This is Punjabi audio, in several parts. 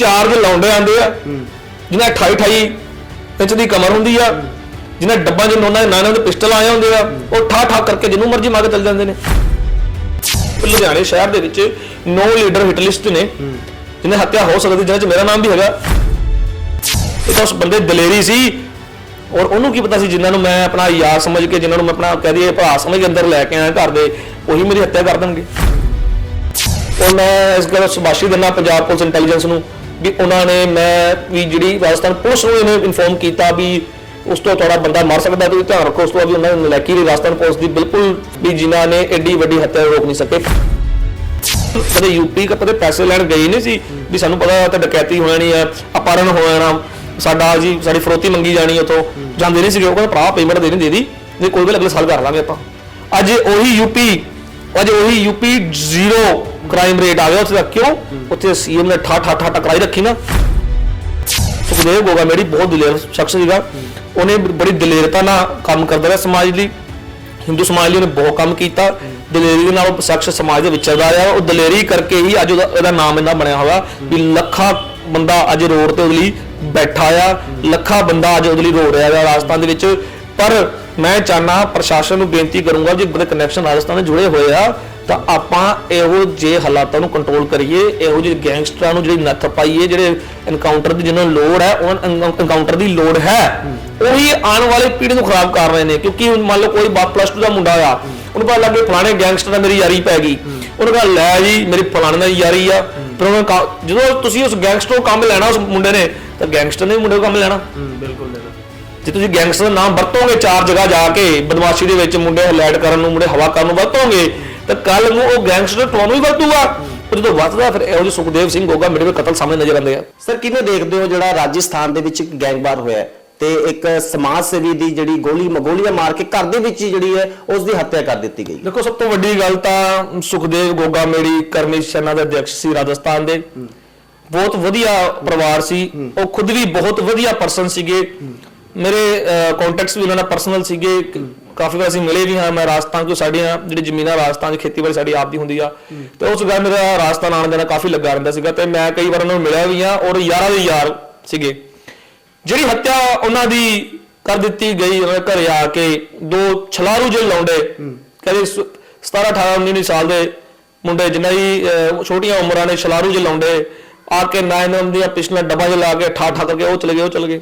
ਚਾਰ ਦੇ ਲੌਂਡੇ ਆਂਦੇ ਆ ਜਿਹਨਾਂ 28 28 ਇੰਚ ਦੀ ਕਮਰ ਹੁੰਦੀ ਆ ਜਿਹਨਾਂ ਡੱਬਾਂ 'ਚ ਨੋਨਾਂ ਦੇ ਨਾਨਾਂ ਦੇ ਪਿਸਟਲ ਆਏ ਹੁੰਦੇ ਆ ਉਹ ਠਾ ਠਾ ਕਰਕੇ ਜਿਹਨੂੰ ਮਰਜ਼ੀ ਮਾਰ ਕੇ ਚੱਲ ਜਾਂਦੇ ਨੇ। ਲੁਧਿਆਣੇ ਸ਼ਹਿਰ ਦੇ ਵਿੱਚ ਨੌ ਲੀਡਰ ਹਿੱਟ ਲਿਸਟ ਨੇ ਜਿਹਨੇ ਹੱਤਿਆ ਹੋ ਸਕਦੀ ਜਿਹਨਾਂ 'ਚ ਮੇਰਾ ਨਾਮ ਵੀ ਹੈਗਾ। ਇਹ ਤਾਂ ਉਸ ਬੰਦੇ ਦਲੇਰੀ ਸੀ ਔਰ ਉਹਨੂੰ ਕੀ ਪਤਾ ਸੀ ਜਿਨ੍ਹਾਂ ਨੂੰ ਮੈਂ ਆਪਣਾ ਯਾਰ ਸਮਝ ਕੇ ਜਿਨ੍ਹਾਂ ਨੂੰ ਮੈਂ ਆਪਣਾ ਕਹਿ ਦਈਏ ਭਰਾ ਸਮਝ ਕੇ ਅੰਦਰ ਲੈ ਕੇ ਆਇਆ ਘਰ ਦੇ ਉਹੀ ਮੇਰੀ ਹੱਤਿਆ ਕਰ ਦੇਣਗੇ। ਔਰ ਮੈਂ ਇਸ ਗੱਲ ਸੁਭਾਸ਼ੀ ਦਿੰਦਾ ਪੰਜਾਬ ਪੁਲਿਸ ਇੰਟੈਲੀਜੈਂਸ ਨੂੰ। ਵੀ ਉਹਨਾਂ ਨੇ ਮੈਂ ਵੀ ਜਿਹੜੀ ਰਾਜਸਥਾਨ ਪੁਲਿਸ ਨੂੰ ਇਹਨੇ ਇਨਫੋਰਮ ਕੀਤਾ ਵੀ ਉਸ ਤੋਂ ਤੁਹਾਡਾ ਬੰਦਾ ਮਰ ਸਕਦਾ, ਤੁਸੀਂ ਧਿਆਨ ਰੱਖੋ ਉਸ ਤੋਂ ਬਾਅਦ ਵੀ ਉਹਨਾਂ ਨੇ ਨਲੈਕੀ ਦੀ ਰਾਜਸਥਾਨ ਪੁਲਿਸ ਦੀ ਬਿਲਕੁਲ ਵੀ ਜਿਨ੍ਹਾਂ ਨੇ ਐਡੀ ਵੱਡੀ ਹੱਤਿਆ ਰੋਕ ਨਹੀਂ ਸਕੇ। ਕਦੇ ਯੂਪੀ ਕਦੇ ਪੈਸੇ ਲੈਣ ਗਏ ਨਹੀਂ ਸੀ ਵੀ ਸਾਨੂੰ ਪਤਾ ਤਾਂ ਡਕੈਤੀ ਹੋ ਜਾਣੀ ਹੈ ਅਪਹਰਨ ਹੋ ਜਾਣਾ, ਸਾਡਾ ਜੀ ਸਾਡੀ ਫਰੋਤੀ ਮੰਗੀ ਜਾਣੀ ਉਤੋਂ ਜਾਂਦੇ ਨਹੀਂ ਸੀ ਉਹ ਕਹਿੰਦੇ ਭਰਾ ਪੇਮੈਂਟ ਦੇ ਨਹੀਂ ਦੇਦੀ ਨਹੀਂ ਕੋਈ ਵੀ ਅਗਲੇ ਸਾਲ ਕਰ ਲਾਂਗੇ ਆਪਾਂ। ਅੱਜ ਉਹੀ ਯੂਪੀ ਅੱਜ ਉਹੀ ਯੂਪੀ ਜ਼ੀਰੋ ਕ੍ਰਾਈਮ ਰੇਟ ਆ ਗਿਆ, ਉੱਥੇ ਦਾ ਕਿਉਂ? ਉੱਥੇ ਸੀਐਮ ਨੇ ਠਾ ਠਾ ਠਾ ਟਕਰਾਈ ਰੱਖੀ ਨਾ। ਸੁਖਦੇਵ ਗੋਗਾ ਮੇਰੀ ਬਹੁਤ ਦਲੇਰ ਸ਼ਖਸ ਸੀਗਾ। ਉਹਨੇ ਬੜੀ ਦਲੇਰਤਾ ਨਾਲ ਕੰਮ ਕਰਦਾ ਰਿਹਾ ਸਮਾਜ ਲਈ। ਹਿੰਦੂ ਸਮਾਜ ਲਈ ਉਹਨੇ ਬਹੁਤ ਕੰਮ ਕੀਤਾ। ਦਲੇਰੀ ਦੇ ਨਾਲ ਉਹ ਸ਼ਖਸ ਸਮਾਜ ਦੇ ਵਿਚਰਦਾ ਰਿਹਾ। ਉਹ ਦਲੇਰੀ ਕਰਕੇ ਹੀ ਅੱਜ ਉਹਦਾ ਉਹਦਾ ਨਾਮ ਇੰਨਾ ਬਣਿਆ ਹੋਇਆ ਵੀ ਲੱਖਾਂ ਬੰਦਾ ਅੱਜ ਰੋਡ ਤੇ ਉਹਦੇ ਲਈ ਬੈਠਾ ਆ। ਲੱਖਾਂ ਬੰਦਾ ਅੱਜ ਉਹਦੇ ਲਈ ਰੋ ਰਿਹਾ ਹੈ ਰਾਜਸਥਾਨ ਦੇ ਵਿੱਚ। ਪਰ ਮੈਂ ਚਾਹਨਾ ਪ੍ਰਸ਼ਾਸਨ ਨੂੰ ਬੇਨਤੀ ਕਰੂੰਗਾ, ਜੇ ਬੜੇ ਕਨੈਕਸ਼ਨ ਰਾਜਸਥਾਨ ਨਾਲ ਜੁੜੇ ਹੋਏ ਆ, ਤਾਂ ਆਪਾਂ ਇਹੋ ਜੇ ਹਾਲਾਤਾਂ ਨੂੰ ਕੰਟਰੋਲ ਕਰੀਏ, ਇਹੋ ਜਿਹੇ ਗੈਂਗਸਟਰਾਂ ਨੂੰ ਜਿਹੜੀ ਨੱਥ ਪਾਈਏ ਜਿਹੜੇ ਐਨਕਾਊਂਟਰ ਦੀ ਜਿਹਨਾਂ ਲੋੜ ਹੈ, ਉਹਨਾਂ ਐਨਕਾਊਂਟਰ ਦੀ ਲੋੜ ਹੈ, ਉਹੀ ਆਉਣ ਵਾਲੀ ਪੀੜ੍ਹੀ ਨੂੰ ਖਰਾਬ ਕਰ ਰਹੇ ਨੇ, ਕਿਉਂਕਿ ਮੰਨ ਲਓ ਕੋਈ ਪਲੱਸ 2 ਦਾ ਮੁੰਡਾ ਆ, ਉਹਨੂੰ ਪਤਾ ਲੱਗੇ ਫਲਾਣੇ ਗੈਂਗਸਟਰ ਨਾਲ ਮੇਰੀ ਯਾਰੀ ਪੈ ਗਈ, ਉਹਨੂੰ ਕਹਾ, ਲੈ ਜੀ, ਮੇਰੀ ਫਲਾਣੇ ਨਾਲ ਯਾਰੀ ਆ ਪਰ ਉਹਨਾਂ ਕਹਾ- ਜਦੋਂ ਤੁਸੀਂ ਉਸ ਗੈਂਗਸਟਰ ਨੂੰ ਕੰਮ ਲੈਣਾ, ਉਸ ਮੁੰਡੇ ਨੇ, ਤਾਂ ਗੈਂਗਸਟਰ ਨੇ ਵੀ ਮੁੰਡੇ ਨੂੰ ਕੰਮ ਲੈਣਾ। ਬਿਲਕੁਲ ਜੇ ਤੁਸੀਂ ਗੈਂਗਸਟਰ ਦਾ ਨਾਮ ਵਰਤੋਗੇ ਚਾਰ ਜਗ੍ਹਾ ਜਾ ਕੇ ਬਦਮਾਸ਼ੀ ਦੇ ਵਿੱਚ ਮੁੰਡੇ ਹਲੈਟ ਕਰਨ ਨੂੰ ਮੁੰਡੇ ਹਵਾ ਕਰਨ ਨੂੰ ਵਰਤੋਗੇ ਤਾਂ ਕੱਲ ਨੂੰ ਉਹ ਗੈਂਗਸਟਰ ਤੁਹਾਨੂੰ ਹੀ ਵਰਤੂਗਾ। ਉਹ ਜਦੋਂ ਵਰਤਦਾ ਫਿਰ ਇਹੋ ਜਿਹੇ ਸੁਖਦੇਵ ਸਿੰਘ ਗੋਗਾ ਮੇਰੇ ਵੀ ਕਤਲ ਸਾਹਮਣੇ ਨਜ਼ਰ ਆਉਂਦੇ ਆ। ਸਰ ਕਿਵੇਂ ਦੇਖਦੇ ਹੋ ਜਿਹੜਾ ਰਾਜਸਥਾਨ ਦੇ ਵਿੱਚ ਇੱਕ ਗੈਂਗਵਾਰ ਹੋਇਆ ਤੇ ਇੱਕ ਸਮਾਜ ਸੇਵੀ ਦੀ ਜਿਹੜੀ ਗੋਲੀ ਗੋਲੀਆਂ ਮਾਰ ਕੇ ਘਰ ਦੇ ਵਿੱਚ ਹੀ ਜਿਹੜੀ ਹੈ ਉਸ ਦੀ ਹੱਤਿਆ ਕਰ ਦਿੱਤੀ ਗਈ? ਦੇਖੋ ਸਭ ਤੋਂ ਵੱਡੀ ਗੱਲ ਤਾਂ ਸੁਖਦੇਵ ਗੋਗਾ ਮੇਰੀ ਕਰਮੀ ਸੈਨਾ ਦੇ ਅਧਿਕਸ਼ ਸੀ ਰਾਜਸਥਾਨ ਦੇ। ਬਹੁਤ ਵਧੀਆ ਪਰਿਵਾਰ ਸੀ। ਉਹ ਖੁਦ ਵੀ ਬਹੁਤ ਵਧੀਆ ਪਰਸਨ ਸੀਗੇ। ਮੇਰੇ ਕੰਟੈਕਟਸ ਵੀ ਉਹਨਾਂ ਨਾਲ ਪਰਸਨਲ ਸੀਗੇ। ਕਾਫੀ ਵਾਰ ਅਸੀਂ ਮਿਲੇ ਵੀ ਹਾਂ ਮੈਂ ਰਾਜਸਥਾਨ ਕੋ ਸਾਡੀਆਂ ਜਿਹੜੀ ਜ਼ਮੀਨਾਂ ਰਾਜਸਥਾਨ 'ਚ ਖੇਤੀਬਾੜੀ ਸਾਡੀ ਆਪ ਦੀ ਹੁੰਦੀ ਆ। ਤੇ ਉਸ ਗੱਲ ਮੇਰਾ ਰਾਜਸਥਾਨ ਆਉਣ ਜਾਣਾ ਕਾਫੀ ਲੱਗਾ ਰਹਿੰਦਾ ਸੀਗਾ ਤੇ ਮੈਂ ਕਈ ਵਾਰ ਉਹਨਾਂ ਨੂੰ ਮਿਲਿਆ ਵੀ ਆ ਔਰ ਯਾਰਾਂ ਦੇ ਯਾਰ ਸੀਗੇ। ਜਿਹੜੀ ਹੱਤਿਆ ਉਹਨਾਂ ਦੀ ਕਰ ਦਿੱਤੀ ਗਈ ਘਰੇ ਆ ਕੇ ਦੋ ਛਲਾਰੂ ਜਿਹੇ ਲੌਂਡੇ ਕਹਿੰਦੇ 17 18 19 ਸਾਲ ਦੇ ਮੁੰਡੇ ਜਿਨ੍ਹਾਂ ਦੀ ਛੋਟੀਆਂ ਉਮਰਾਂ ਨੇ ਛਲਾਰੂ ਜਿਹੇ ਲੌਂਡੇ ਆ ਕੇ ਨਾ ਇਹਨਾਂ ਦੀਆਂ ਪਿਛਲਾ ਡੱਬਾ ਜਿਹਾ ਲਾ ਕੇ ਠਾ ਠਾ ਕਰਕੇ ਉਹ ਚਲੇ ਗਏ ਉਹ ਚਲੇ ਗਏ।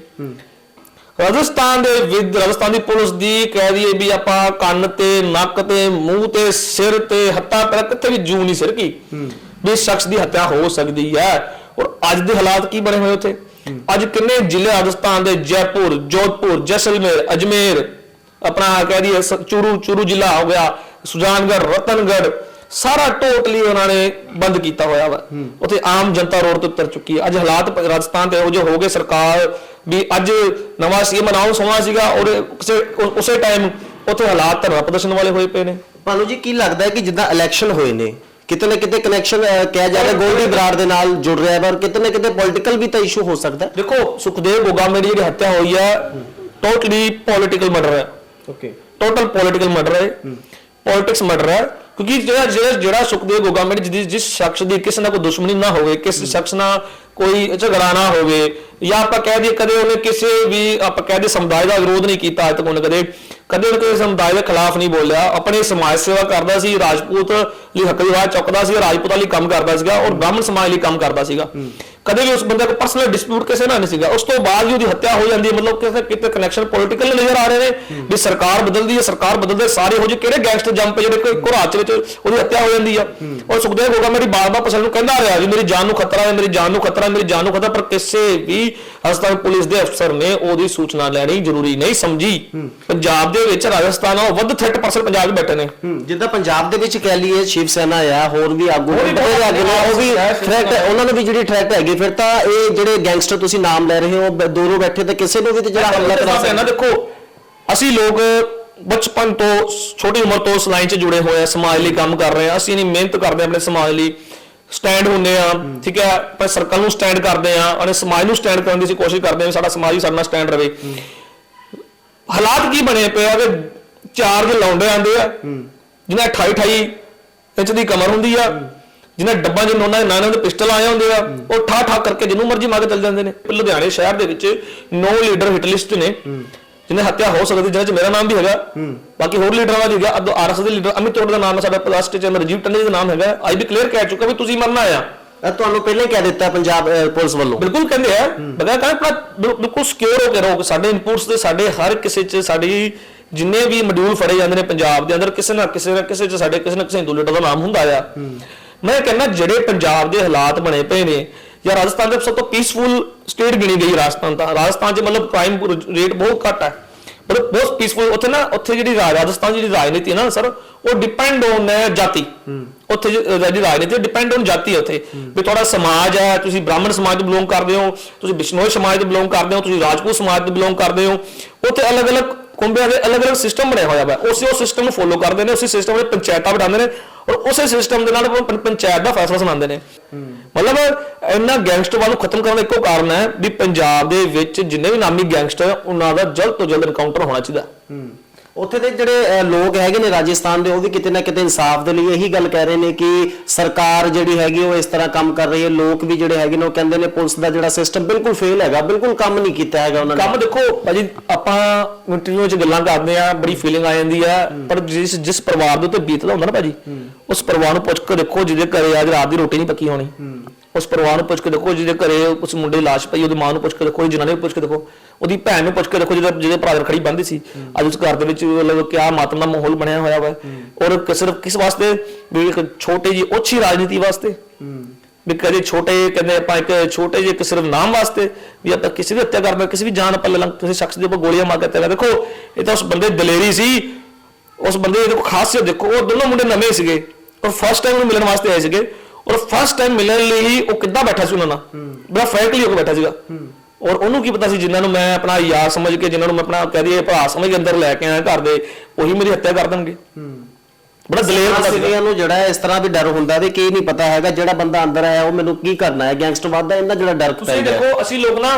ਰਾਜਸਥਾਨ ਦੇ ਵਿਦ ਰਾਜਸਥਾਨ ਦੀ ਪੁਲਿਸ ਦੀ ਕਹਿ ਦਈਏ ਵੀ ਆਪਾਂ ਕੰਨ ਤੇ ਨੱਕ ਤੇ ਮੂੰਹ ਤੇ ਸਿਰ ਤੇ ਹੱਥਾਂ ਪੈਰ ਕਿੱਥੇ ਵੀ ਜੂ ਨਹੀਂ ਸਿਰਕੀ। ਵੀ ਸ਼ਖਸ ਦੀ ਹੱਤਿਆ ਹੋ ਸਕਦੀ ਹੈ। ਔਰ ਅੱਜ ਦੇ ਹਾਲਾਤ ਕੀ ਬਣੇ ਹੋਏ ਉੱਥੇ? ਅੱਜ ਕਿੰਨੇ ਜ਼ਿਲ੍ਹੇ ਰਾਜਸਥਾਨ ਦੇ ਜੈਪੁਰ ਜੋਧਪੁਰ ਜੈਸਲਮੇਰ ਅਜਮੇਰ ਆਪਣਾ ਕਹਿ ਦਈਏ ਚੂਰੂ ਚੂਰੂ ਜ਼ਿਲ੍ਹਾ ਹੋ ਗਿਆ ਸੁਜਾਨਗੜ੍ਹ ਰਤਨਗੜ੍ਹ ਸਾਰਾ ਟੋਟਲੀ ਉਹਨਾਂ ਨੇ ਬੰਦ ਕੀਤਾ ਹੋਇਆ ਵਾ। ਉੱਥੇ ਆਮ ਜਨਤਾ ਰੋਡ ਤੇ ਉਤਰ ਚੁੱਕੀ ਹੈ। ਅੱਜ ਹਾਲਾਤ ਰਾਜਸਥਾਨ ਦੇ ਇਹੋ ਜਿਹੇ ਹੋ ਗਏ। ਸਰਕਾਰ ਵੀ ਅੱਜ ਨਵਾਂ ਸੀਐਮ ਅਨਾਉਂਸ ਹੋਣਾ ਸੀਗਾ। ਔਰ ਉਸੇ ਟਾਈਮ ਉੱਥੇ ਹਾਲਾਤ ਧਰਨਾ ਪ੍ਰਦਰਸ਼ਨ ਵਾਲੇ ਹੋਏ ਪਏ ਨੇ। ਭਾਨੂ ਜੀ ਕੀ ਲੱਗਦਾ ਹੈ ਕਿ ਜਿੱਦਾਂ ਇਲੈਕਸ਼ਨ ਹੋਏ ਨੇ ਕਿਤੇ ਨਾ ਕਿਤੇ ਕਨੈਕਸ਼ਨ ਕਿਹਾ ਜਾ ਰਿਹਾ ਗੋਲਡੀ ਬਰਾੜ ਦੇ ਨਾਲ ਜੁੜ ਰਿਹਾ ਹੈ ਪਰ ਕਿਤੇ ਨਾ ਕਿਤੇ ਪੋਲਿਟੀਕਲ ਵੀ ਤਾਂ ਇਸ਼ੂ ਹੋ ਸਕਦਾ ਦੇਖੋ ਸੁਖਦੇਵ ਗੋਗਾਮੇ ਦੀ ਜਿਹੜੀ ਹੱਤਿਆ ਹੋਈ ਹੈ ਟੋਟਲੀ ਪੋਲਿਟੀਕਲ ਮਰਡਰ ਹੈ। ਓਕੇ ਟੋਟਲ ਪੋਲਿਟੀਕਲ ਮਰਡਰ ਹੈ। ਪੋਲਿਟਿਕਸ ਮਰਡਰ ਹੈ। ਕਿਉਂਕਿ ਜਿਹੜਾ ਜਿਹੜਾ ਜਿਹੜਾ ਸੁਖਦੇਵ ਗੋਗਾਮੇ ਦੀ ਜਿਸ ਜਿਸ ਸ਼ਖਸ ਦੀ ਕਿਸੇ ਨਾਲ ਕੋਈ ਦੁਸ਼ਮਣੀ ਨਾ ਹੋਵੇ ਕਿਸ ਸ਼ਖਸ ਨਾਲ ਕੋਈ ਝਗੜਾ ਨਾ ਹੋਵੇ ਜਾਂ ਆਪਾਂ ਕਹਿ ਦਈਏ ਕਦੇ ਉਹਨੇ ਕਿਸੇ ਵੀ ਆਪਾਂ ਕਹਿ ਦਈਏ ਸਮੁਦਾਇ ਦਾ ਵਿਰੋਧ ਨਹੀਂ ਕੀਤਾ ਅੱਜ ਤੱਕ ਉਹਨੇ ਕਦੇ ਕਦੇ ਉਹਨੇ ਕਿਸੇ ਸਮੁਦਾਇ ਦੇ ਖਿਲਾਫ ਨਹੀਂ ਬੋਲਿਆ। ਆਪਣੇ ਸਮਾਜ ਸੇਵਾ ਕਰਦਾ ਸੀ ਰਾਜਪੂਤ ਲਈ ਹੱਕ ਦੀ ਆਵਾਜ਼ ਚੁੱਕਦਾ ਸੀ ਰਾਜਪੂਤਾਂ ਲਈ ਕੰਮ ਕਰਦਾ ਸੀਗਾ ਔਰ ਬ੍ਰਾਹਮਣ ਸਮਾਜ ਲਈ ਕੰਮ ਕਰਦਾ ਸੀਗਾ। ਕਦੇ ਵੀ ਉਸ ਬੰਦੇ ਦਾ ਪਰਸਨਲ ਡਿਸਪਿਊਟ ਕਿਸੇ ਨਾਲ ਨਹੀਂ ਸੀਗਾ। ਉਸ ਤੋਂ ਬਾਅਦ ਵੀ ਉਹਦੀ ਹੱਤਿਆ ਹੋ ਜਾਂਦੀ ਹੈ ਮਤਲਬ ਕਿਸੇ ਕਿਤੇ ਕਨੈਕਸ਼ਨ ਪੋਲਿਟੀਕਲ ਨਜ਼ਰ ਆ ਰਹੇ ਨੇ ਵੀ ਸਰਕਾਰ ਬਦਲਦੀ ਹੈ ਸਰਕਾਰ ਬਦਲਦੇ ਸਾਰੇ ਹੋ ਜੇ ਕਿਹੜੇ ਗੈਂਗਸਟਰ ਜੰਮ ਪਏ ਜਿਹੜੇ ਕੋਈ ਇੱਕੋ ਰਾਤ ਵਿੱਚ ਉਹਦੀ ਹੱਤਿਆ ਹੋ ਜਾਂਦੀ ਆ। ਔਰ ਸੁਖਦੇਵ ਗੋਗਾ ਮੇਰੀ ਬਾਰ-ਬਾਰ ਪਸੰਦ ਨੂੰ ਕਹਿੰਦਾ ਰਿਹਾ ਵੀ ਮੇਰੀ ਜਾਨ ਨੂੰ ਖਤਰਾ ਹੈ ਮੇਰੀ ਜਾਨ ਨੂੰ ਖਤਰਾ ਮੇਰੀ ਜਾਨ ਨੂੰ ਖਤਰਾ ਪਰ ਕਿਸੇ ਵੀ ਹਸਪਤਾਲ ਪੁਲਿਸ ਦੇ ਅਫਸਰ ਨੇ ਉਹਦੀ ਸੂਚਨਾ ਲੈਣੀ ਜ਼ਰੂਰੀ ਨਹੀਂ ਸਮਝੀ। ਪੰਜਾਬ ਦੇ ਵਿੱਚ ਰਾਜਸਥਾਨ ਨਾਲੋਂ ਵੱਧ ਥ੍ਰੈਟ ਪਰਸਨ ਪੰਜਾਬ 'ਚ ਬੈਠੇ ਨੇ। ਜਿੱਦਾਂ ਪੰਜਾਬ ਦੇ ਵਿੱਚ ਕਹਿ ਲਈਏ ਸ਼ਿਵ ਸੈਨਾ ਆ ਹੋਰ ਵੀ ਆਗੂ ਉਹ ਵੀ ਥ੍ਰੈਟ। ਉਹਨਾਂ ਨੂੰ ਵੀ ਜਿਹੜੀ ਥ੍ਰੈਟ ਹੈਗੀ ਫਿਰ ਤਾਂ ਇਹ ਜਿਹੜੇ ਗੈਂਗਸਟਰ ਤੁਸੀਂ ਨਾਮ ਲੈ ਰਹੇ ਹੋ ਬ- ਦੂਰੋਂ ਬੈਠੇ ਤੇ ਕਿਸੇ ਨੂੰ ਵੀ ਤੇ ਜਿਹੜਾ ਹਮਲਾ ਕਰਾ ਹੈ ਨਾ ਸਕਦਾ। ਦੇਖੋ ਅਸੀਂ ਲੋਕ ਬਚਪਨ ਤੋਂ ਛੋਟੀ ਉਮਰ ਤੋਂ ਇਸ ਲਾਈਨ 'ਚ ਜੁੜੇ ਹੋਏ ਆ ਸਮਾਜ ਲਈ ਕੰਮ ਕਰ ਰਹੇ ਆ। ਅਸੀਂ ਨਹੀਂ ਮਿਹਨਤ ਕਰਦੇ ਹਾਂ ਆਪਣੇ ਸਮਾਜ ਲਈ। ਸਟੈਂਡ ਹੁੰਦੇ ਆ ਠੀਕ ਹੈ ਆਪਾਂ ਸਰਕਲ ਨੂੰ ਸਟੈਂਡ ਕਰਦੇ ਆ ਅਤੇ ਸਮਾਜ ਨੂੰ ਸਟੈਂਡ ਕਰਨ ਦੀ ਅਸੀਂ ਕੋਸ਼ਿਸ਼ ਕਰਦੇ ਆ ਵੀ ਸਾਡਾ ਸਮਾਜ ਵੀ ਸਾਡੇ ਨਾਲ ਸਟੈਂਡ ਰਵੇ। ਹਾਲਾਤ ਕੀ ਬਣੇ ਪਏ ਆ ਕਿ ਚਾਰ ਦੇ ਲੌਂਡੇ ਆਂਦੇ ਆ ਜਿਨ੍ਹਾਂ 28 28 ਇੰਚ ਦੀ ਕਮਰ ਹੁੰਦੀ ਆ ਜਿਨ੍ਹਾਂ ਡੱਬਾਂ 'ਚ ਉਹਨਾਂ ਦੇ ਨਾਨਾਂ ਦੇ ਪਿਸਟਲ ਆਏ ਹੁੰਦੇ ਆ ਉਹ ਠਾ ਠਾ ਕਰਕੇ ਜਿਹਨੂੰ ਮਰਜ਼ੀ ਮਾਰ ਕੇ ਚੱਲ ਜਾਂਦੇ ਨੇ। ਲੁਧਿਆਣੇ ਸ਼ਹਿਰ ਦੇ ਵਿੱਚ ਨੌ ਲੀਡਰ ਹਿੱਟ ਲਿਸਟ ਨੇ ਜਿਹਨੇ ਹੱਤਿਆ ਹੋ ਸਕਦੀ ਜਿਹਨਾਂ 'ਚ ਮੇਰਾ ਨਾਮ ਵੀ ਹੈਗਾ। ਬਾਕੀ ਹੋਰ ਲੀਡਰਾਂ ਦਾ ਵੀ ਹੈਗਾ ਅਦੋਂ ਆਰਐਸ ਦੇ ਲੀਡਰ ਅਮਿਤ ਤੋੜ ਦਾ ਨਾਮ ਹੈ ਸਾਡਾ ਪਲਾਸਟ ਚ ਰਜੀਵ ਟੰਡੇ ਦਾ ਨਾਮ ਹੈਗਾ। ਆਈ ਵੀ ਕਲੀਅਰ ਕਹਿ ਚੁੱਕਾ ਵੀ ਤੁਸੀਂ ਮਰਨਾ ਆ। ਇਹ ਤੁਹਾਨੂੰ ਪਹਿਲਾਂ ਹੀ ਕਹਿ ਦਿੱਤਾ ਪੰਜਾਬ ਅਹ, ਪੁਲਿਸ ਵੱਲੋਂ। ਬਿਲਕੁਲ ਕਹਿੰਦੇ ਆ ਬਗਾ ਕਹਿੰਦਾ ਆਪਣਾ ਬਿਲ- ਬਿਲਕੁਲ ਸਿਕਿਉਰ ਹੋ ਕੇ ਰਹੋ ਸਾਡੇ ਇਨਪੁਟਸ ਦੇ ਸਾਡੇ ਹਰ ਕਿਸੇ ਚ ਸਾਡੀ ਜਿੰਨੇ ਵੀ ਮੋਡਿਊਲ ਫੜੇ ਜਾਂਦੇ ਨੇ ਪੰਜਾਬ ਦੇ ਅੰਦਰ ਕਿਸੇ ਨਾ ਕਿਸੇ ਨਾ ਕਿਸੇ ਚ ਸਾਡੇ ਕਿਸੇ ਨਾ ਕਿਸੇ ਹਿੰਦੂ ਲੀਡਰ ਦਾ ਨਾਮ ਹੁੰਦਾ ਆ। ਮੈਂ ਕਹਿੰਦਾ ਜਿਹੜੇ ਪੰਜਾਬ ਦੇ ਹਾਲਾਤ ਬਣੇ ਪਏ ਨੇ, ਜਾਂ ਰਾਜਸਥਾਨ ਦੇ ਸਭ ਤੋਂ ਪੀਸਫੁਲ ਸਟੇਟ ਗਿਣੀ ਗਈ ਰਾਜਸਥਾਨ ਤਾਂ, ਰਾਜਸਥਾਨ 'ਚ ਮਤਲਬ ਕ੍ਰਾਈਮ ਰੇਟ ਬਹੁਤ ਘੱਟ ਹੈ ਮਤਲਬ ਬਹੁਤ ਪੀਸਫੁਲ ਉੱਥੇ ਨਾ, ਉੱਥੇ ਜਿਹੜੀ ਰਾ- ਰਾਜਸਥਾਨ ਦੀ ਜਿਹੜੀ ਰਾਜਨੀਤੀ ਹੈ ਨਾ ਸਰ, ਉਹ ਡਿਪੈਂਡ ਔਨ ਜਾਤੀ, ਉੱਥੇ ਜਿਹੜੀ ਜਿਹੜੀ ਰਾਜਨੀਤੀ ਡਿਪੈਂਡ ਔਨ ਜਾਤੀ ਹੈ ਉੱਥੇ, ਵੀ ਤੁਹਾਡਾ ਸਮਾਜ ਹੈ, ਤੁਸੀਂ ਬ੍ਰਾਹਮਣ ਸਮਾਜ ਤੋਂ ਬਿਲੋਂਗ ਕਰਦੇ ਹੋ, ਤੁਸੀਂ ਬਿਸ਼ਨੋਈ ਸਮਾਜ ਤੋਂ ਬਿਲੋਂਗ ਕਰਦੇ ਹੋ, ਤੁਸੀਂ ਰਾਜਪੂਤ ਸਮਾਜ ਤੋਂ ਬਿਲੋਂਗ ਕਰਦੇ ਹੋ, ਉੱਥੇ ਅਲੱਗ-ਅਲੱਗ ਕੁੰਬਿਆਂ ਦੇ ਅਲੱਗ-ਅਲੱਗ ਸਿਸਟਮ ਬਣਿਆ ਹੋਇਆ ਹੈ ਉਸੇ ਉਹ ਸਿਸਟਮ ਨੂੰ ਫੋਲੋ ਕਰਦੇ ਨੇ, ਉਸੇ ਸਿਸਟਮ ਦੇ ਪੰਚਾਇਤਾਂ ਬਣਾਉਂਦੇ ਨੇ ਔਰ ਉਸੇ ਸਿਸਟਮ ਦੇ ਨਾਲ ਉਹ ਪੰ- ਪੰਚਾਇਤ ਦਾ ਫੈਸਲਾ ਸੁਣਾਉਂਦੇ ਨੇ। ਮਤਲਬ ਇਹਨਾਂ ਗੈਂਗਸਟਰਾਂ ਨੂੰ ਖਤਮ ਕਰਨ ਦਾ ਇੱਕੋ ਕਾਰਨ ਹੈ ਵੀ ਪੰਜਾਬ ਦੇ ਵਿੱਚ ਜਿੰਨੇ ਵੀ ਨਾਮੀ ਗੈਂਗਸਟਰ ਹੈ ਉਹਨਾਂ ਦਾ ਜਲਦ ਤੋਂ ਜਲਦ ਐਨਕਾਊਂਟਰ ਹੋਣਾ ਚਾਹੀਦਾ। ਉੱਥੇ ਦੇ ਜਿਹੜੇ ਲੋਕ ਹੈਗੇ ਨੇ ਰਾਜਸਥਾਨ ਦੇ ਉਹ ਵੀ ਕਿਤੇ ਨਾ ਕਿਤੇ ਇਨਸਾਫ ਦੇ ਲਈ ਇਹੀ ਗੱਲ ਕਹਿ ਰਹੇ ਨੇ ਕਿ ਸਰਕਾਰ ਜਿਹੜੀ ਹੈਗੀ ਉਹ ਇਸ ਤਰ੍ਹਾਂ ਕੰਮ ਕਰ ਰਹੀ ਹੈ। ਲੋਕ ਵੀ ਜਿਹੜੇ ਹੈਗੇ ਨੇ ਉਹ ਕਹਿੰਦੇ ਨੇ ਪੁਲਿਸ ਦਾ ਜਿਹੜਾ ਸਿਸਟਮ ਬਿਲਕੁਲ ਫੇਲ ਹੈਗਾ ਬਿਲਕੁਲ ਕੰਮ ਨਹੀਂ ਕੀਤਾ ਹੈਗਾ ਉਹਨਾਂ ਨੇ। ਕੰਮ ਦੇਖੋ ਭਾਜੀ ਆਪਾਂ ਇੰਟਰਵਿਊ 'ਚ ਗੱਲਾਂ ਕਰਦੇ ਆ ਬੜੀ ਫੀਲਿੰਗ ਆ ਜਾਂਦੀ ਆ ਪਰ ਜਿਸ ਜਿਸ ਪਰਿਵਾਰ ਦੇ ਉੱਤੇ ਬੀਤਦਾ ਹੁੰਦਾ ਨਾ ਭਾਜੀ ਉਸ ਪਰਿਵਾਰ ਨੂੰ ਪੁੱਛ ਕੇ ਦੇਖੋ ਜਿਹਦੇ ਘਰੇ ਅੱਜ ਰਾਤ ਦੀ ਰੋਟੀ ਨਹੀਂ ਪੱਕੀ ਹੋਣੀ। ਉਸ ਪਰਿਵਾਰ ਨੂੰ ਪੁੱਛ ਕੇ ਦੇਖੋ, ਜਿਹਦੇ ਘਰੇ ਉਸ ਮੁੰਡੇ ਦੀ ਲਾਸ਼ ਪਈ, ਉਹਦੀ ਮਾਂ ਨੂੰ ਪੁੱਛ ਕੇ ਦੇਖੋ ਉਹਦੀ ਜਨਾਨੀ ਨੂੰ ਪੁੱਛ ਕੇ ਦੇਖੋ, ਉਹਦੀ ਭੈਣ ਨੂੰ ਪੁੱਛ ਕੇ ਦੇਖੋ, ਜਿਹਦੇ ਜਿਹਦੇ ਭਰਾ ਖੜੀ ਬੰਦੀ ਸੀ। ਅੱਜ ਉਸ ਘਰ ਦੇ ਵਿੱਚ ਮਤਲਬ ਕਿਆ ਮਾਤਮ ਦਾ ਮਾਹੌਲ ਬਣਿਆ ਹੋਇਆ ਵਾ। ਔਰ ਸਿਰਫ ਕਿਸ ਵਾਸਤੇ? ਵੀ ਇੱਕ ਛੋਟੀ ਜੀ ਓਛੀ ਰਾਜਨੀਤੀ ਵਾਸਤੇ। ਵੀ ਕਦੇ ਛੋਟੇ ਕਹਿੰਦੇ ਆਪਾਂ ਇੱਕ ਛੋਟੇ ਜਿਹੇ ਇੱਕ ਸਿਰਫ ਨਾਮ ਵਾਸਤੇ ਵੀ ਆਪਾਂ ਕਿਸੇ ਦੀ ਹੱਤਿਆ ਕਰਦੇ ਕਿਸੇ ਵੀ ਜਾਨ ਆਪਾਂ ਲੈ ਲਾਂ, ਕਿਸੇ ਸ਼ਖਸ ਦੇ ਉੱਪਰ ਗੋਲੀਆਂ ਮਾਰ ਕੇ ਹੱਤਿਆ ਦੇਖੋ, ਇਹ ਤਾਂ ਉਸ ਬੰਦੇ ਦਲੇਰੀ ਸੀ। ਉਸ ਬੰਦੇ ਦੀ ਦੇਖੋ, ਖਾਸੀਅਤ ਦੇਖੋ, ਉਹ ਦੋਨੋਂ ਮੁੰਡੇ ਨਵੇਂ ਸੀਗੇ। ਔਰ ਫਸਟ ਟਾਈਮ ਨੂੰ ਮਿਲਣ ਵਾਸਤੇ ਆਏ ਸੀਗੇ। ਔਰ ਫਸਟ ਟਾਈਮ ਮਿਲਣ ਲਈ ਹੀ ਉਹ ਕਿੱਦਾਂ ਬੈਠਾ ਸੀ ਉਹਨਾਂ ਨਾਲ? ਬੜਾ ਫਰੈਂਕਲੀ ਹੋ ਕੇ ਬੈਠਾ ਸੀਗਾ। ਔਰ ਉਹਨੂੰ ਕੀ ਪਤਾ ਸੀ ਜਿਨ੍ਹਾਂ ਨੂੰ ਮੈਂ ਆਪਣਾ ਯਾਰ ਸਮਝ ਕੇ ਜਿਨ੍ਹਾਂ ਨੂੰ ਮੈਂ ਆਪਣਾ ਕਹਿ ਦਈਏ ਭਰਾ ਸਮਝ ਕੇ ਅੰਦਰ ਲੈ ਕੇ ਆਇਆ ਘਰ ਦੇ ਉਹੀ ਮੇਰੀ ਹੱਤਿਆ ਕਰ ਦੇਣਗੇ। ਬੜਾ ਦਲੇਰ ਬੰਦਾ ਸੀਗਾ। ਨੂੰ ਜਿਹੜਾ ਇਸ ਤਰ੍ਹਾਂ ਵੀ ਡਰ ਹੁੰਦਾ ਤੇ ਕੀ ਨਹੀਂ ਪਤਾ ਹੈਗਾ ਜਿਹੜਾ ਬੰਦਾ ਅੰਦਰ ਆਇਆ ਉਹ ਮੈਨੂੰ ਕੀ ਕਰਨਾ ਹੈ ਗੈਂਗਸਟਰਵਾਦ ਦਾ ਇਹਨਾਂ ਜਿਹੜਾ ਡਰ ਪੈ ਤੁਸੀਂ ਦੇਖੋ ਅਸੀਂ ਲੋਕ ਨਾ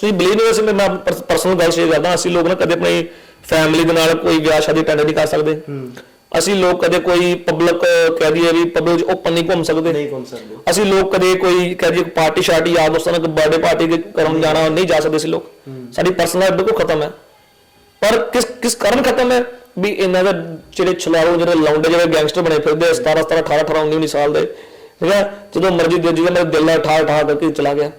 ਤੁਸੀਂ ਬਲੀਵ ਨਹੀਂ ਵੈਸੇ ਮੈਂ ਪਰਸਨਲ ਗੱਲ ਸ਼ੇਅਰ ਕਰਦਾ ਅਸੀਂ ਲੋਕ ਨਾ ਕਦੇ ਆਪਣੀ ਫੈਮਿਲੀ ਦੇ ਨਾਲ ਕੋਈ ਵਿਆਹ ਸ਼ਾਦੀ ਅਟੈਂਡ ਨਹੀਂ ਕਰ ਸਕਦੇ। ਅਸੀਂ ਲੋਕ ਕਦੇ ਕੋਈ ਪਬਲਿਕ ਕਹਿ ਦਈਏ ਵੀ ਪਬਲਿਕ ਓਪਨ ਨਹੀਂ ਘੁੰਮ ਸਕਦੇ। ਨਹੀਂ ਘੁੰਮ ਸਕਦੇ। ਅਸੀਂ ਲੋਕ ਕਦੇ ਕੋਈ ਕਹਿ ਦਈਏ ਪਾਰਟੀ ਸ਼ਾਰਟੀ ਯਾਰ ਦੋਸਤਾਂ ਨਾਲ ਬਰਥਡੇ ਪਾਰਟੀ ਕਰਨ ਜਾਣਾ ਨਹੀਂ ਜਾ ਸਕਦੇ ਸੀ ਲੋਕ। ਸਾਡੀ ਪਰਸਨਲ ਲਾਈਫ ਬਿਲਕੁਲ ਖਤਮ ਹੈ। ਪਰ ਕਿਸ ਕਿਸ ਕਾਰਨ ਖਤਮ ਹੈ? ਵੀ ਇਹਨਾਂ ਦਾ ਜਿਹੜੇ ਛਲਾਰੂ ਜਿਹੜੇ ਲੌਂਡੇ ਜਿਹੜੇ ਗੈਂਗਸਟਰ ਬਣੇ ਫਿਰਦੇ ਆ, 17 17 18 18 19 19 ਸਾਲ ਦੇ। ਠੀਕ ਹੈ? ਜਦੋਂ ਮਰਜ਼ੀ ਦੇ ਜਿਹਦਾ ਮੇਰਾ ਦਿਲ ਠਾ ਠਾ ਕਰਕੇ ਚਲਾ ਗਿਆ।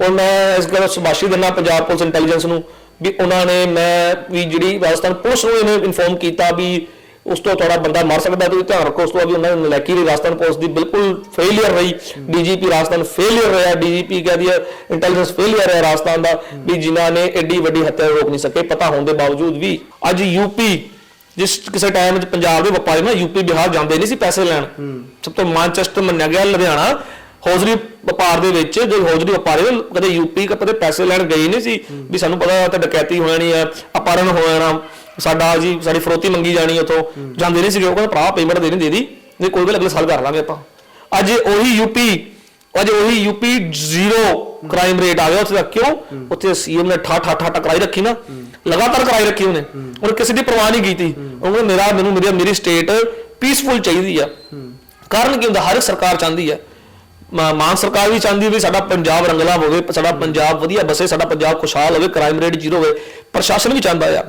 ਔਰ ਮੈਂ ਇਸ ਗੱਲ ਸੁਭਾਸ਼ੀ ਦਿੰਦਾ ਪੰਜਾਬ ਪੁਲਿਸ ਇੰਟੈਲੀਜੈਂਸ ਨੂੰ ਵੀ ਉਹਨਾਂ ਨੇ ਮੈਂ ਵੀ ਜਿਹੜੀ ਰਾਜਸਥਾਨ ਪੁਲਿਸ ਨੂੰ ਇਹਨੇ ਇਨਫੋਰਮ ਕੀਤਾ ਵੀ ਉਸ ਤੋਂ ਥੋੜਾ ਬੰਦਾ ਮਰ ਸਕਦਾ ਤੁਸੀਂ ਧਿਆਨ ਰੱਖੋ ਉਸ ਤੋਂ ਬਾਅਦ ਵੀ ਉਹਨਾਂ ਨੇ ਨਲਾਇਕੀ ਰਹੀ ਰਾਜਸਥਾਨ ਪੁਲਿਸ ਦੀ ਬਿਲਕੁਲ ਫੇਲਿਅਰ ਰਹੀ। ਡੀਜੀਪੀ ਰਾਜਸਥਾਨ ਫੇਲਿਅਰ ਰਿਹਾ ਡੀਜੀਪੀ ਕਹਿ ਦਈਏ ਇੰਟੈਲੀਜੈਂਸ ਫੇਲਿਅਰ ਹੈ ਰਾਜਸਥਾਨ ਦਾ ਵੀ ਜਿਨ੍ਹਾਂ ਨੇ ਐਡੀ ਵੱਡੀ ਹੱਤਿਆ ਰੋਕ ਨਹੀਂ ਸਕੇ। ਪਤਾ ਹੋਣ ਦੇ ਬਾਵਜੂਦ ਵੀ ਅੱਜ ਯੂਪੀ ਜਿਸ ਕਿਸੇ ਟਾਈਮ ਵਿੱਚ ਪੰਜਾਬ ਦੇ ਵਪਾਰੀ ਨਾ ਯੂਪੀ ਬਿਹਾਰ ਜਾਂਦੇ ਨਹੀਂ ਸੀ ਪੈਸੇ ਲੈਣ। ਸਭ ਤੋਂ ਮਾਨਚੈਸਟਰ ਮੰਨਿਆ ਗਿਆ ਲੁਧਿਆਣਾ। ਹੌਜ਼ਰੀ ਵਪਾਰ ਦੇ ਵਿੱਚ ਜੋ ਹੌਜ਼ਰੀ ਵਪਾਰੀ ਕਦੇ ਯੂਪੀ ਕਦੇ ਪੈਸੇ ਲੈਣ ਗਏ ਨਹੀਂ ਸੀ। ਵੀ ਸਾਨੂੰ ਪਤਾ ਤਾਂ ਡਕੈਤੀ ਹੋ ਜਾਣੀ ਹੈ ਅਪਹਰਨ ਹੋ ਜਾਣਾ ਸਾਡਾ ਜੀ ਸਾਡੀ ਫਰੋਤੀ ਮੰਗੀ ਜਾਣੀ ਉਥੋਂ। ਜਾਂਦੇ ਨਹੀਂ ਸੀਗੇ ਉਹ ਕਹਿੰਦੇ ਭਰਾ ਪੇਮੈਂਟ ਦੇ ਨਹੀਂ ਦੇ ਦੀ। ਨਹੀਂ ਕੋਈ ਗੱਲ ਅਗਲੇ ਸਾਲ ਕਰ ਲਾਂਗੇ ਆਪਾਂ। ਅੱਜ ਉਹੀ ਯੂਪੀ ਅੱਜ ਉਹੀ ਯੂਪੀ ਜ਼ੀਰੋ ਕ੍ਰਾਈਮ ਰੇਟ ਆ ਗਿਆ ਉੱਥੇ ਦਾ ਕਿਉਂ? ਉੱਥੇ ਸੀਐਮ ਨੇ ਠਾ ਠਾ ਠਾ ਠਾ ਕਰਾਈ ਰੱਖੀ ਨਾ। ਲਗਾਤਾਰ ਕਰਾਈ ਰੱਖੀ ਉਹਨੇ। ਉਹਨੇ ਕਿਸੇ ਦੀ ਪਰਵਾਹ ਨਹੀਂ ਕੀਤੀ। ਉਹ ਕਹਿੰਦਾ ਮੇਰਾ ਮੈਨੂੰ ਮੇਰੀ ਮੇਰੀ ਸਟੇਟ ਪੀਸਫੁਲ ਚਾਹੀਦੀ ਆ। ਕਾਰਨ ਕੀ ਹੁੰਦਾ? ਹਰ ਇੱਕ ਸਰਕਾਰ ਚਾਹੁੰਦੀ ਆ। ਮਾਨ ਸਰਕਾਰ ਵੀ ਚਾਹੁੰਦੀ ਵੀ ਸਾਡਾ ਪੰਜਾਬ ਰੰਗਲਾ ਹੋਵੇ ਸਾਡਾ ਪੰਜਾਬ ਵਧੀਆ ਬਸੇ ਸਾਡਾ ਪੰਜਾਬ ਖੁਸ਼ਹਾਲ ਹੋਵੇ ਕ੍ਰਾਈਮ ਰੇਟ ਜ਼ੀਰੋ ਹੋਵੇ। ਪ੍ਰਸ਼ਾਸਨ ਵੀ ਚਾਹੁੰਦਾ ਆ।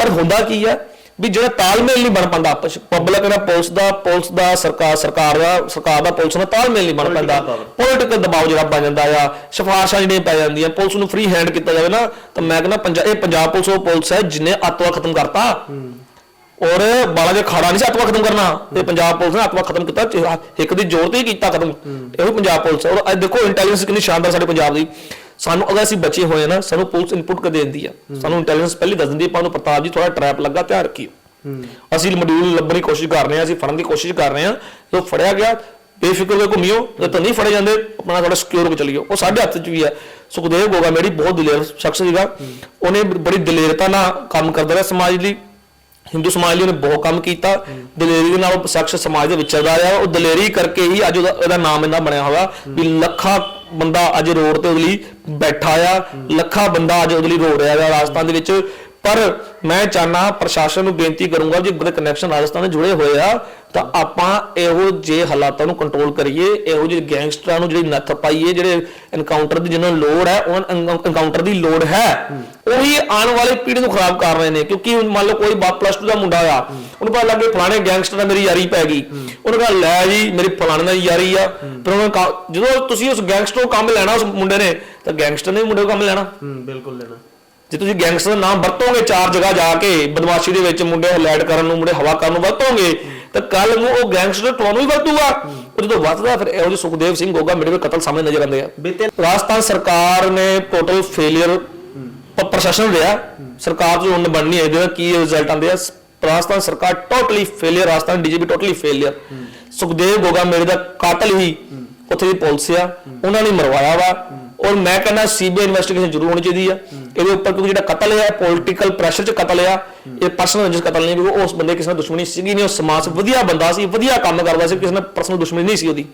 ਪਰ ਹੁੰਦਾ ਕੀ ਆ ਵੀ ਜਿਹੜਾ ਤਾਲਮੇਲ ਨਹੀਂ ਬਣ ਪਾਉਂਦਾ ਆਪਸ ਪਬਲਿਕ ਦਾ ਪੁਲਿਸ ਦਾ ਪੁਲਿਸ ਦਾ ਸਰਕਾਰ ਸਰਕਾਰ ਦਾ ਸਰਕਾਰ ਦਾ ਪੁਲਿਸ ਨਾਲ ਤਾਲਮੇਲ ਨਹੀਂ ਬਣ ਪੈਂਦਾ ਪੋਲਿਟਿਕਲ ਦਬਾਅ ਜਿਹੜਾ ਬਣ ਜਾਂਦਾ ਆ ਸਿਫਾਰਸ਼ਾਂ ਜਿਹੜੀਆਂ ਪੈ ਜਾਂਦੀਆਂ ਪੁਲਿਸ ਨੂੰ ਫ੍ਰੀ ਹੈਂਡ ਕੀਤਾ ਜਾਵੇ ਨਾ ਤਾਂ ਮੈਂ ਕਹਿੰਦਾ ਪੰਜਾਬ ਇਹ ਪੰਜਾਬ ਪੁਲਿਸ ਉਹ ਪੁਲਿਸ ਹੈ ਜਿਨੇ ਅੱਤਵਾ ਖਤਮ ਕਰਤਾ। ਔਰ ਬਾਲਾ ਜੇ ਖਾੜਾ ਨਹੀਂ ਸੀ ਅੱਤਵਾ ਖਤਮ ਕਰਨਾ। ਤੇ ਪੰਜਾਬ ਪੁਲਿਸ ਨੇ ਅੱਤਵਾ ਖਤਮ ਕੀਤਾ ਇੱਕ ਦੀ ਜ਼ੋਰ ਤੇ ਹੀ ਕੀਤਾ ਖਤਮ। ਇਹੋ ਪੰਜਾਬ ਪੁਲਿਸ। ਔਰ ਅੱਜ ਦੇਖੋ ਇੰਟੈਲੀਜੈਂਸ ਕਿੰਨੀ ਸ਼ਾਨਦਾਰ ਸਾਡੇ ਪੰਜਾਬ ਦੀ। ਸਾਨੂੰ ਅਗਰ ਅਸੀਂ ਬਚੇ ਹੋਏ ਆ ਨਾ ਸਾਨੂੰ ਪੁਲਿਸ ਇਨਪੁਟ ਕਦੇ ਦਿੰਦੀ ਆ। ਸਾਨੂੰ ਇੰਟੈਲੀਜੈਂਸ ਪਹਿਲੇ ਦੱਸ ਦਿੰਦੀ ਆ ਆਪਾਂ ਨੂੰ ਪ੍ਰਤਾਪ ਜੀ ਥੋੜਾ ਟਰੈਪ ਲੱਗਾ ਧਿਆਨ ਰੱਖਿਓ। ਅਸੀਂ ਮੋਡਿਊਲ ਲੱਭਣ ਦੀ ਕੋਸ਼ਿਸ਼ ਕਰ ਰਹੇ ਹਾਂ ਅਸੀਂ ਫੜਨ ਦੀ ਕੋਸ਼ਿਸ਼ ਕਰ ਰਹੇ ਹਾਂ। ਜਦੋਂ ਫੜਿਆ ਗਿਆ ਬੇਫਿਕਰ ਹੋ ਕੇ ਘੁੰਮਿਓ ਜੇ ਤਾਂ ਨਹੀਂ ਫੜੇ ਜਾਂਦੇ ਆਪਣਾ ਥੋੜਾ ਸਿਕਿਉਰ ਹੋ ਕੇ ਚਲਿਓ। ਉਹ ਸਾਡੇ ਹੱਥ 'ਚ ਵੀ ਹੈ। ਸੁਖਦੇਵ ਗੋਗਾ ਮੇਰੀ ਬਹੁਤ ਦਲੇਰ ਸ਼ਖਸ ਸੀਗਾ। ਉਹਨੇ ਬੜੀ ਦਲੇਰਤਾ ਨਾਲ ਕੰਮ ਕਰਦਾ ਰਿਹਾ ਸਮਾਜ ਲਈ। ਹਿੰਦੂ ਸਮਾਜ ਲਈ ਉਹਨੇ ਬਹੁਤ ਕੰਮ ਕੀਤਾ। ਦਲੇਰੀ ਦੇ ਨਾਲ ਉਹ ਸ਼ਖਸ ਸਮਾਜ ਦੇ ਵਿੱਚ ਚੱਲਦਾ ਰਿਹਾ। ਉਹ ਦਲੇਰੀ ਕਰਕੇ ਹੀ ਅੱਜ ਉਹਦਾ ਉਹਦਾ ਨਾਮ ਇੰਨਾ ਬਣਿਆ ਹੋਇਆ। ਵੀ ਲੱਖਾਂ ਬੰਦਾ ਅੱਜ ਰੋਡ ਤੇ ਉਹਦੇ ਲਈ ਬੈਠਾ ਆ, ਲੱਖਾਂ ਬੰਦਾ ਅੱਜ ਉਹਦੇ ਲਈ ਰੋ ਰਿਹਾ ਹੈ ਰਾਜਸਥਾਨ ਦੇ ਵਿੱਚ ਪਰ ਮੈਂ ਚਾਹਨਾ ਪ੍ਰਸ਼ਾਸਨ ਨੂੰ ਬੇਨਤੀ ਕਰੂੰਗਾ ਜੇ, ਬੜੇ ਕਨੈਕਸ਼ਨ ਰਾਜਸਥਾਨ ਨਾਲ ਜੁੜੇ ਹੋਏ ਆ, ਤਾਂ ਆਪਾਂ ਇਹੋ ਜੇ ਹਾਲਾਤਾਂ ਨੂੰ ਕੰਟਰੋਲ ਕਰੀਏ, ਇਹੋ ਜਿਹੇ ਗੈਂਗਸਟਰਾਂ ਨੂੰ ਜਿਹੜੀ ਨੱਥ ਪਾਈਏ ਜਿਹੜੇ ਐਨਕਾਊਂਟਰ ਦੀ ਜਿਹਨਾਂ ਲੋੜ ਹੈ, ਉਹਨਾਂ ਐਨਕਾਊਂਟਰ ਦੀ ਲੋੜ ਹੈ, ਉਹੀ ਆਉਣ ਵਾਲੀ ਪੀੜ੍ਹੀ ਨੂੰ ਖਰਾਬ ਕਰ ਰਹੇ ਨੇ, ਕਿਉਂਕਿ ਮੰਨ ਲਓ ਕੋਈ ਪਲੱਸ 2 ਦਾ ਮੁੰਡਾ ਆ, ਉਹਨੂੰ ਪਤਾ ਲੱਗੇ ਫਲਾਣੇ ਗੈਂਗਸਟਰ ਨਾਲ ਮੇਰੀ ਯਾਰੀ ਪੈ ਗਈ, ਉਹਨੂੰ ਕਹਾ, ਲੈ ਜੀ, ਮੇਰੀ ਫਲਾਣੇ ਨਾਲ ਯਾਰੀ ਆ, ਫਿਰ ਉਹਨੂੰ ਜਦੋਂ ਤੁਸੀਂ ਉਸ ਗੈਂਗਸਟਰ ਤੋਂ ਕੰਮ ਲੈਣਾ, ਉਸ ਮੁੰਡੇ ਨੇ, ਤਾਂ ਗੈਂਗਸਟਰ ਨੇ ਮੁੰਡੇ ਤੋਂ ਕੰਮ ਲੈਣਾ। ਬਿਲਕੁਲ ਲੈਣਾ। ਜੇ ਤੁਸੀਂ ਗੈਂਗਸਟਰ ਦਾ ਨਾਮ ਵਰਤੋਗੇ ਚਾਰ ਜਗ੍ਹਾ ਜਾ ਕੇ ਬਦਮਾਸ਼ੀ ਦੇ ਵਿੱਚ ਮੁੰਡੇ ਹਲੈਟ ਕਰਨ ਨੂੰ ਮੁੰਡੇ ਹਵਾ ਕਰਨ ਨੂੰ ਵਰਤੋਗੇ ਤਾਂ ਕੱਲ ਨੂੰ ਉਹ ਗੈਂਗਸਟਰ ਤੁਹਾਨੂੰ ਵੀ ਵਰਤੂਗਾ। ਉਹ ਜਦੋਂ ਵੱਧਦਾ ਫਿਰ ਇਹੋ ਜਿਹੇ ਸੁਖਦੇਵ ਸਿੰਘ ਹੋਗਾ ਮੇਰੇ ਕੋਲ ਕਤਲ ਸਾਹਮਣੇ ਨਜ਼ਰ ਆਉਂਦੇ ਆ। ਰਾਜਸਥਾਨ ਸਰਕਾਰ ਨੇ ਟੋਟਲ ਫੇਲਿਅਰ ਪ੍ਰਸ਼ਾਸਨ ਰਿਹਾ ਸਰਕਾਰ ਤੋਂ ਹੁਣ ਬਣਨੀ ਹੈ ਇਹਦਾ ਕੀ ਰਿਜ਼ਲਟ ਆਉਂਦੇ ਆ? ਰਾਜਸਥਾਨ ਸਰਕਾਰ totally failure Rajasthan DGP totally failure Sukhdev Goga ਮੇਰੇ ਦਾ ਕਾਤਲ ਹੀ ਉੱਥੇ ਦੀ ਪੁਲਿਸ ਆ ਉਹਨਾਂ ਨੇ ਮਰਵਾਇਆ ਵਾ। ਔਰ ਮੈਂ ਕਹਿੰਦਾ ਸੀਬੀਆਈ ਇਨਵੈਸਟੀਗੇਸ਼ਨ ਜ਼ਰੂਰ ਹੋਣੀ ਚਾਹੀਦੀ ਆ। ਇਹਦੇ ਉੱਪਰ ਕਿਉਂਕਿ ਜਿਹੜਾ ਕਤਲ ਹੈ ਪੋਲਿਟੀਕਲ ਪ੍ਰੈਸ਼ਰ 'ਚ ਕਤਲ ਆ ਇਹ ਪਰਸਨਲ ਰੰਜਿਸ਼ ਕਤਲ ਨਹੀਂ, ਕਿਉਂਕਿ ਉਸ ਬੰਦੇ ਕਿਸੇ ਨਾਲ ਦੁਸ਼ਮਣੀ ਸੀਗੀ ਨਹੀਂ, ਉਹ ਸਮਾਜ 'ਚ ਵਧੀਆ ਬੰਦਾ ਸੀ, ਵਧੀਆ ਕੰਮ ਕਰਦਾ ਸੀ, ਕਿਸੇ ਨਾਲ ਪਰਸਨਲ ਦੁਸ਼ਮਣੀ ਨਹੀਂ ਸੀ ਉਹਦੀ।